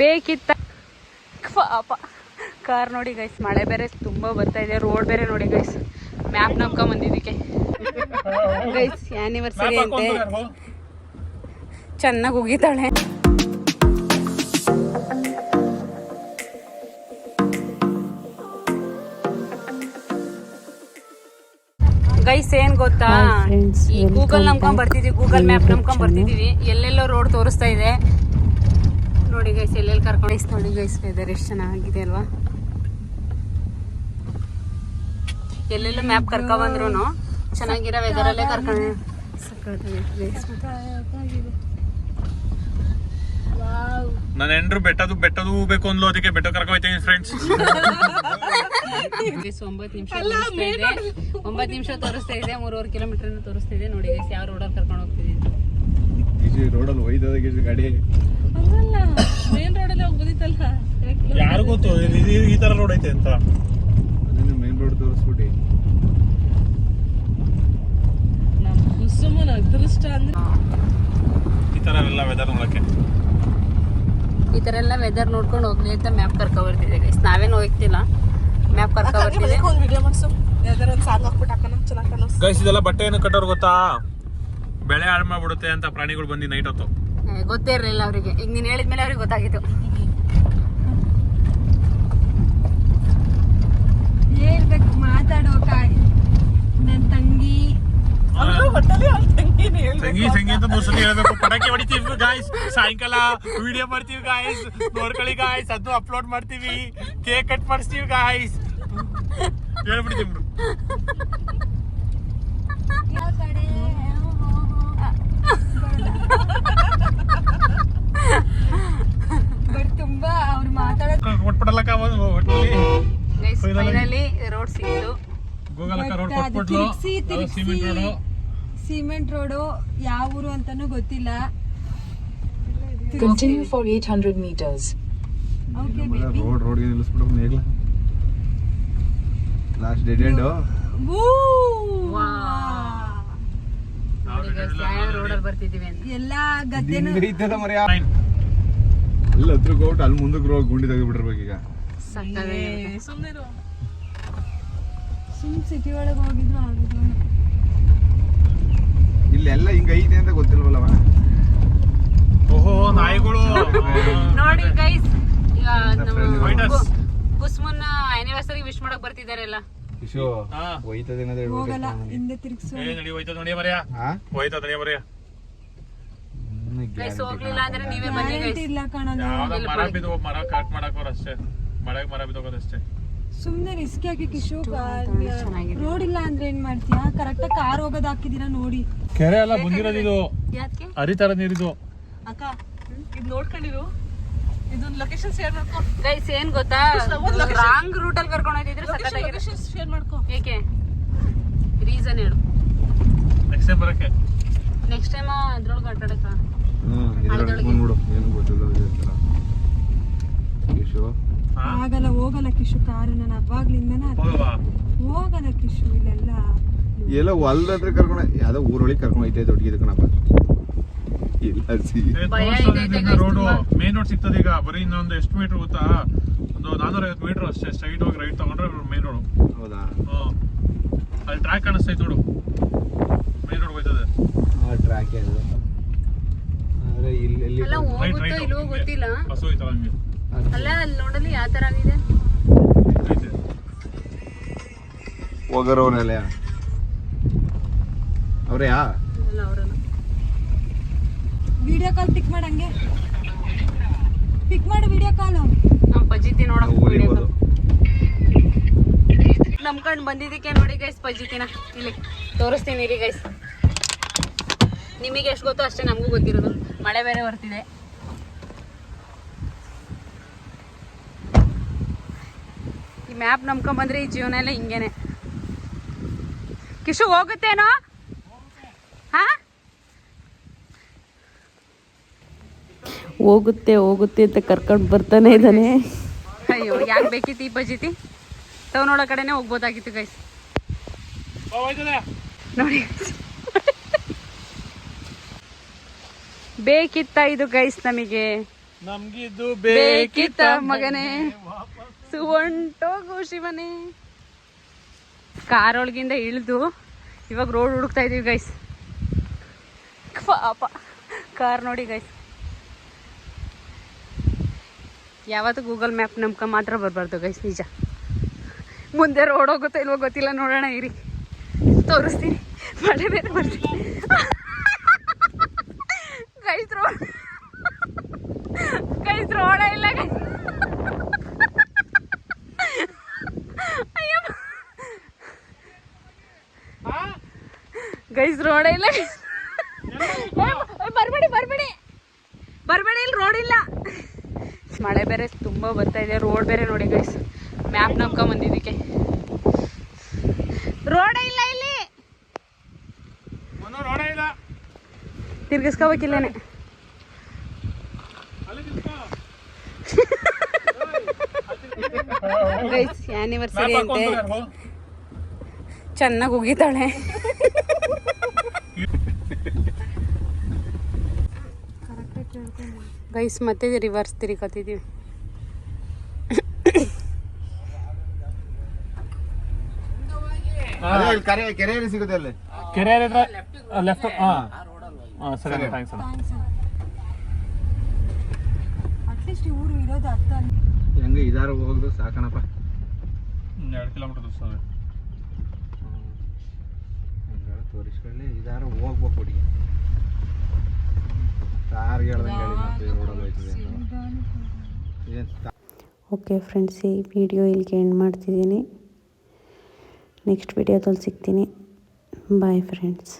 ಬೇಕಿತ್ತ. ಪಾಪ. ಕಾರ್ ನೋಡಿ ಗೈಸ್ ಮಳೆ ಬೇರೆ ತುಂಬ ಬರ್ತಾ ಇದೆ ರೋಡ್ ಬೇರೆ ನೋಡಿ ಗೈಸ್ ಮ್ಯಾಪ್ ನಂಬ್ಕೊಂಡ್ ಬಂದಿದ್ದಕ್ಕೆ ಗೈಸ್ ಆನಿವರ್ಸರಿ ಅಂತೆ. ಚೆನ್ನಾಗಿ ಹೋಗಿದ್ದಾಳೆ. ಗೈಸ್ ಏನ್ ಗೊತ್ತಾ? ಈ ಗೂಗಲ್ ನಂಬ್ಕೊಂಡ್ ಬರ್ತಿದೀವಿ ಗೂಗಲ್ ಮ್ಯಾಪ್ ನಂಬ್ಕೊಂಡ್ ಬರ್ತಿದೀವಿ ಎಲ್ಲೆಲ್ಲೋ ರೋಡ್ ತೋರಿಸ್ತಾ ಇದೆ. ನೋಡಿ ಗೈಸ್ ಎಲ್ಲೆಲ್ಲಿ ಕರ್ಕೊಂಡು ಗೈಸ್ ನೋಡಿ ಗೈಸ್ ವೆದರ್ ಎಷ್ಟು ಚೆನ್ನಾಗಿದೆ ಅಲ್ವಾ? ಎಲ್ಲೆಲ್ಲೂ ಮ್ಯಾಪ್ ಕರ್ಕೊ ಬಂದ್ರು ಚೆನ್ನಾಗಿರೋ ವೆದರ್ ಅಲ್ಲೇ ಕರ್ಕೊಂಡು ನನ್ನ ಹೆಂಡ್ರು ಬೆಟ್ಟದು ಬೆಟ್ಟದು ಹೋಗ್ಬೇಕು ಅಂದ್ಲು ಅದಕ್ಕೆ ಬೆಟ್ಟ ಕರ್ಕೊ ಹೋಯ್ತೀನಿ ಫ್ರೆಂಡ್ಸ್ ಒಂಬತ್ತು ನಿಮಿಷ ತೋರಿಸ್ತಾ ಇದೆ. ಒಂಬತ್ತು ನಿಮಿಷ ತೋರಿಸ್ತಾ ಇದೆ ಮೂರುವರೆ ಕಿಲೋಮೀಟರ್ ತೋರಿಸ್ತಾ ಇದೆ. ನೋಡಿ ಗೈಸ್ ಯಾವ ರೋಡಲ್ಲಿ ಕರ್ಕೊಂಡು ಹೋಗ್ತಿದ್ದೀನಿ ರೋಡಲ್ಲಿ ಒಯ್ದದ ಗಾಡಿ. ಮೇನ್ ರೋಡಲ್ಲಿ ಹೋಗ್ಬೋದಿತ್ತಲ್ಲ? ಯಾರು ಗೊತ್ತು ಇದು ಈ ತರ ರೋಡ್ ಐತೆ ಅಂತ. ಮೇನ್ ರೋಡ್ ತೋರಿಸ್ಬಿಟ್ಟು ಸುಮ್ಮನೆ ಅದೃಷ್ಟ ಅಂದ್ರೆ ಈ ತರ ಎಲ್ಲ ವೆದರ್ ನೋಡಕ್ಕೆ. ಈ ತರ ಎಲ್ಲ ವೆದರ್ ನೋಡ್ಕೊಂಡು ಹೋಗ್ಲಿ ಅಂತ ಮ್ಯಾಪ್ ಕರ್ಕೊ ಬರ್ತಿದೆ ಗೈಸ್ ನಾವೇನು ಹೋಗ್ತಿಲ್ಲ. ಮ್ಯಾಪ್ ಕರ್ಕೊ ಬರ್ತಿದೆ ಒಂದು ವಿಡಿಯೋ ಮಾಡ್ಸು. ಯಾವ್ದಾರ ಒಂದು ಸಾಂಗ್ ಹಾಕ್ಬಿಟ್ಟು ಹಾಕೋಣ ಚೆನ್ನಾಗಿ ಕಾಣಿಸ್ ಗೈಸ್ ಇದೆಲ್ಲ ಬಟ್ಟೆ ಏನು ಕಟ್ಟೋರ್ ಗೊತ್ತಾ? ಬೆಳೆ ಹಾಳು ಮಾಡ್ಬಿಡುತ್ತೆ ಅಂತ ಪ್ರಾಣಿಗಳು ಬಂದು ನೈಟ್ ಹೊತ್ತು. ಗೊತ್ತೇ ಇರಲಿಲ್ಲ ಅವರಿಗೆ. ಈಗ ನೀನು ಹೇಳಿದ್ಮೇಲೆ ಅವ್ರಿಗೆ ಗೊತ್ತಾಗಿತ್ತು. ಹೇಳ್ಬೇಕು ಮಾತಾಡೋಕ ನನ್ನ ತಂಗಿ. ಒಟ್ಟಲ್ಲಿ ಅವ್ಳ ತಂಗಿನ ಹೇಳಿ ಸಂಗಿ ಸಂಗಿ ಅಂತ ಮೂರ್ ಸತಿ ಹೇಳ್ಬೇಕು. ಪಟಾಕಿ ಹೊಡಿತೀವಿ ಗಾಯ್ಸ್ ಸಾಯಂಕಾಲ ವಿಡಿಯೋ ಮಾಡ್ತೀವಿ ಗಾಯ್ಸ್ ನೋಡ್ಕೊಳ್ಳಿ ಗಾಯ್ಸ್ ಅದು ಅಪ್ಲೋಡ್ ಮಾಡ್ತೀವಿ. ಕೇಕ್ ಕಟ್ ಮಾಡಿಸ್ತೀವಿ ಗಾಯ್ಸ್ ಹೇಳ್ಬಿಡ್ತೀವಿ ಬಿಡು. ಯಾವ ಕಡೆ? ಫೈನಲಿ ರೋಡ್ ಸಿಕ್ತು road. Cement road cement road ಯಾವ ಊರು ಅಂತಾನೂ ಗೊತ್ತಿಲ್ಲ. Continue for 800 hundred okay baby road ರೋಡ್ಗೆ ನಿಲ್ಲಿಸ್ಬಿಟ್ಟು ನೇಗ್ಲ ಲಾಸ್ಟ್ ಡೆಡ್ ಎಂಡ್ ಅಂತ. ಎಲ್ಲಾ ಗದ್ದೆನು ಐತದ ಮರ್ಯ ಅಲ್ಲಿ ಹತ್ರಕ್ಕೆ ಹೋಗ್ಬಿಟ್ಟು ಅಲ್ಲಿ ಮುಂದಕ್ಕೆ ರೋಡ್ ಗುಂಡಿ ತೆಗೆದ್ಬಿಟ್ಟಿರ್ಬೇಕು ಈಗ. ಸುಮ್ ಸಿಟಿ ಒಳಗೆ ಹೋಗಿದ್ರು ಆಗುದು ಇಲ್ಲೆಲ್ಲ ಹಿಂಗ ಐತೆ ಅಂತ ಗೊತ್ತಿಲ್ವಲ್ಲ ಓಹೋ ನಾಯಿಗಳು. ನೋಡಿ ಗೈಸ್ ಕುಸ್ಮನ್ ಆನಿವರ್ಸರಿ ವಿಶ್ ಮಾಡಕ್ ಹಾ. ಹೋಯ್ತದೇನಾದ್ರೆ ಹೋಗಲ್ಲ ಹಿಂದೆ ತಿರ್ಗ್ಸು. ಹೋಗ್ಲಿಲ್ಲ ಅಂದ್ರೆ ನೀವೇ ಬನ್ನಿ ಇಲ್ಲ ಬಿದ್ದು ಮರ ಕಟ್ ಮಾಡಕ್ ಅಷ್ಟೇ. ಮಳೆಗೆ ಮರ ಬಿದ್ದೋಗೋದಷ್ಟೇ ಸುಮ್ನೆ ರಿಸ್ಕ್ ಯಾಕೆ ಕಿಶು. ರೋಡ್ ಇಲ್ಲ ಅಂದ್ರೆ ಏನ್ ಮಾಡ್ತೀಯಾ? ಕರೆಕ್ಟ್ ಕಾರ್ ಹೋಗೋದ್ ಹಾಕಿದೀರಾ ನೋಡಿ. ಕೆರೆ ಎಲ್ಲ ಬಂದಿರೋದು ಇದು. ಹರಿತರ ನೀರಿದು ಅಕ್ಕ ಇದು ನೋಡ್ಕೊಂಡಿರು? ಇದೊಂದು ಲೊಕೇಶನ್ ಶೇರ್ ಮಾಡ್ಕೊ. ಗೈಸ್ ಏನ್ ಗೊತ್ತಾ? ರಾಂಗ್ ರೂಟ್ ಅಲ್ಲಿ ಕರ್ಕೊಂಡು ಹೋಗಿದ್ರೆ ಲೊಕೇಶನ್ ಶೇರ್ ಮಾಡ್ಕೊ. ಏಕೆ? ರೀಸನ್ ಹೇಳು. ನೆಕ್ಸ್ಟ್ ಟೈಮ್ ಬರಕ್ಕೆ. ನೆಕ್ಸ್ಟ್ ಟೈಮ್ ಅದ್ರೊಳಗೆ ಆಟಾಡಕ್ಕ ಹ್ಮ್ ಇದ್ರೊಳಗೆ ಬಂದ್ಬಿಡು ಏನು ಗೊತ್ತಿಲ್ಲ ಇದೇ ಥರ. ಕಿಶೋ ಹಾ ಆಗಲ್ಲ ಹೋಗಲ್ಲ ಕಿಶು ಕಾರು ನಾನು ಅವಾಗ್ಲಿಂದನ ಹೋಗವಾ? ಹೋಗಲ್ಲ ಕಿಶು ಇಲ್ಲೆಲ್ಲ ಎಲ್ಲ ಹೊಲ್ದ ಹತ್ರ ಕರ್ಕೊಂಡು ಯಾವ್ದೋ ಊರೊಳಗೆ ಕರ್ಕೊಂಡು ಹೋಯ್ತಾ ದೊಡ್ಡ ಕಣಪ್ಪ ಇಲ್ಲ ಸಿ. ಭಯ ಇದೆ guys ರೋಡ್. ಮೇನ್ ರೋಡ್ ಸಿಗ್ತದೆ ಈಗ ಬರೀ ಇನ್ನೊಂದು ಎಷ್ಟು ಮೀಟರ್ ಗೊತ್ತಾ? ಒಂದು ನಾನೂರ ಐವತ್ತು ಮೀಟರ್ ಅಷ್ಟೇ ಸ್ಟ್ರೈಟ್ ಹೋಗಿ ರೈಟ್ ತಗೊಂಡ್ರೆ ಮೇನ್ ರೋಡ್ ಹೌದಾ? ಅಲ್ಲಿ ಟ್ರ್ಯಾಕ್ ಕಾಣಿಸ್ತೈತೆ ನೋಡು. Main road ಹೋಯ್ತದೆ. ಟ್ರ್ಯಾಕ್ ಅದು ಆದ್ರೆ ಇಲ್ಲಿ ಗೊತ್ತಿಲ್ಲ. ಬಸ್ ಹೋಯ್ತಲ್ಲ ಹಂಗೆ. ಅಲ್ಲ ಅಲ್ಲಿ ನೋಡಲಿ ಯಾವ ಥರ ಆಗಿದೆ. ಐತೆ ಹೋಗೋರವನೆಲ್ಲ ಅವ್ರೆಯಾ ಅವರಲ್ಲ. ವಿಡಿಯೋ ಕಾಲ್ ಪಿಕ್ ಮಾಡಂಗೆ. ಪಿಕ್ ಮಾಡು ವಿಡಿಯೋ ಕಾಲು ನಮ್ಮ ಪಜಿತಿ ನೋಡಕ್ ನಾವು ಹೋಗಿರ್ಬೋದು ನಂಬ್ಕೊಂಡು ಬಂದಿದ್ದಕ್ಕೆ ನೋಡಿ ಗೈಸ್ ಪಜಿತಿನ ಇಲ್ಲಿ ತೋರಿಸ್ತೀನಿ ರೀ ಗೈಸ್ ನಿಮಗೆ ಎಷ್ಟು ಗೊತ್ತೋ ಅಷ್ಟೇ ನಮಗೂ ಗೊತ್ತಿರೋದು. ಮಳೆ ಬೇರೆ ಬರ್ತಿದೆ. ಈ ಮ್ಯಾಪ್ ನಂಬ್ಕೊಂಬಂದ್ರೆ ಈ ಜೀವನ ಎಲ್ಲ ಹಿಂಗೇನೆ. ಕಿಶು ಹೋಗುತ್ತೇನೋ? ಹಾ? ಹೋಗುತ್ತೆ ಹೋಗುತ್ತೆ ಅಂತ ಕರ್ಕೊಂಡು ಬರ್ತಾನೆ ಇದ್ದಾನೆ. ಅಯ್ಯೋ ಯಾಕೆ ಬೇಕಿತ್ತು ಈ ಬಜಿತಿ ತವ್ ನೋಡೋ ಕಡೆನೆ ಹೋಗ್ಬೋದಾಗಿತ್ತು ಗೈಸ್ ನೋಡಿ ಬೇಕಿತ್ತ ಇದು ಗೈಸ್ ನಮಗೆ? ನಮ್ಗಿದು ಬೇಕಿತ್ತ ಮಗನೇ. ಸುವಂಟೋಗು ಶಿವನೇ. ಕಾರ್ ಒಳಗಿಂದ ಇಳಿದು ಇವಾಗ ರೋಡ್ ಹುಡುಕ್ತಾ ಇದೀವಿ ಗೈಸ್ ಪಾಪ. ಕಾರ್ ನೋಡಿ ಗೈಸ್ ಯಾವತ್ತು ಗೂಗಲ್ ಮ್ಯಾಪ್ ನಮ್ಕ ಮಾತ್ರ ಬರಬಾರ್ದು ಗೈಸ್ ನಿಜ. ಮುಂದೆ ರೋಡ್ ಹೋಗುತ್ತೋ ಇಲ್ವೋ ಗೊತ್ತಿಲ್ಲ, ನೋಡೋಣ ಇರಿ. ತೋರಿಸ್ತೀನಿ. ಮಳೆ ಬೇರೆ ಬರ್ತೀನಿ ಗೈಸ್ ರೋಡ್ ಗೈಸ್ ರೋಡ ಇಲ್ಲ ಗೈಸ್ ಗೈಸ್ ರೋಡ್ ಇಲ್ಲ. ಬರ್ಬೇಡಿ ಬರ್ಬೇಡಿ. ಬರ್ಬೇಡಿ ಇಲ್ಲಿ ರೋಡ್ ಇಲ್ಲ. ಮಳೆ ಬೇರೆ ತುಂಬ ಬರ್ತಾ ಇದೆ ರೋಡ್ ಬೇರೆ ನೋಡಿ ಗೈಸ್ ಮ್ಯಾಪ್ ನಂಬ್ಕೊಂಬಂದಿದ್ದಕ್ಕೆ ರೋಡ ಇಲ್ಲ ಇಲ್ಲಿ. ತಿರ್ಗಿಸ್ಕೋಬೇಕಿಲ್ಲೇನೆ. ಗೈಸ್ ಆನಿವರ್ಸರಿ ಅಂತೆ. ಚೆನ್ನಾಗಿ ಉಗಿತಾಳೆ. ಗೈಸ್ ಮತ್ತೆ ರಿವರ್ಸ್ ತಿರುಗತ್ತಿದ್ದೀವಿ ಕೆರೆ ಕೆರೆಯಲ್ಲಿ ಸಿಗುತ್ತೆ ಅಲ್ಲಿ. ಕೆರೆ ಲೆಫ್ಟ್ ಹಾ ಸರಿ ಥ್ಯಾಂಕ್ಸ್ ಅಟ್ಲೀಸ್ಟ್ ಊರು ಇರೋದು ಅರ್ಥ. ಹೆಂಗೆ ಇದಾರ ಹೋಗುದು ಸಾಕಣಪ್ಪ. ಎರಡು ಕಿಲೋಮೀಟರ್ ದೂರ ತೋರಿಸ್ಕೊಳ್ಳಿ. ಇದಾರ ಹೋಗ್ಬೇಕು ಹುಡುಗಿ. ಹೇಳ್ದಂಗೆ ಹೇಳಿ ಮತ್ತೆ ರೋಡಲ್ಲಿ ಹೋಯ್ತದೆ ಏನು ಓಕೆ ಫ್ರೆಂಡ್ಸ್ ಈ ವಿಡಿಯೋ ಇಲ್ಲಿಗೆ ಎಂಡ್ ಮಾಡ್ತಿದ್ದೀನಿ. ನೆಕ್ಸ್ಟ್ ವಿಡಿಯೋದಲ್ಲಿ ಸಿಗ್ತೀನಿ. Bye friends